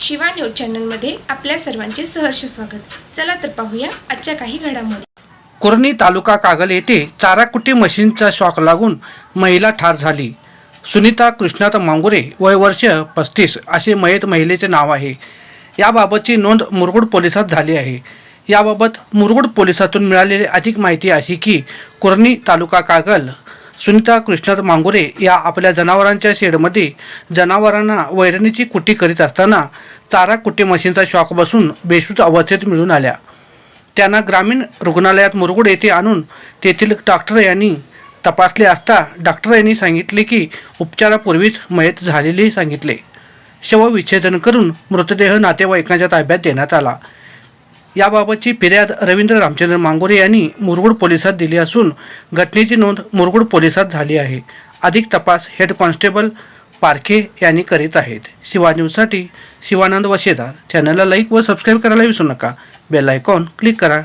Shiva news चॅनलमध्ये आपल्या सर्वांचे सहर्ष स्वागत. चला तर पाहूया आजच्या काही घडामोडी. कुर्णी तालुका कागल येथे चाराकुटी मशीनचा शॉक लागून महिला ठार झाली. सुनीता कृष्णात मांगुरे वय वर्ष पस्तीस असे मयत महिलेचे नाव आहे. याबाबतची नोंद मुरगुड पोलिसात झाली आहे. याबाबत मुरगुड पोलिसातून मिळालेली अधिक माहिती अशी की कुर्णी तालुका कागल सुनीता कृष्णात मांगुरे या आपल्या जनावरांच्या शेडमध्ये जनावरांना वैरणीची कुट्टी करीत असताना चारा कुट्टी मशीनचा शॉक बसून बेशुद्ध अवस्थेत मिळून आल्या. त्यांना ग्रामीण रुग्णालयात मुरगुड येथे आणून तेथील डॉक्टर यांनी तपासले असता डॉक्टर यांनी सांगितले की उपचारापूर्वीच मयत झालेले सांगितले. शवविच्छेदन करून मृतदेह नातेवाईकांच्या ताब्यात देण्यात आला. याबाबतची फिर्याद रवींद्र रामचंद्र मांगोरे यांनी मुरगुड पोलिसात दिली असून घटनेची नोंद मुरगुड पोलिसात झाली आहे. अधिक तपास हेड कॉन्स्टेबल पारखे यांनी करीत आहेत. शिवा न्यूजसाठी शिवानंद वशेदार. चॅनलला लाईक व सबस्क्राईब करायला विसरू नका. बेल आयकॉन क्लिक करा.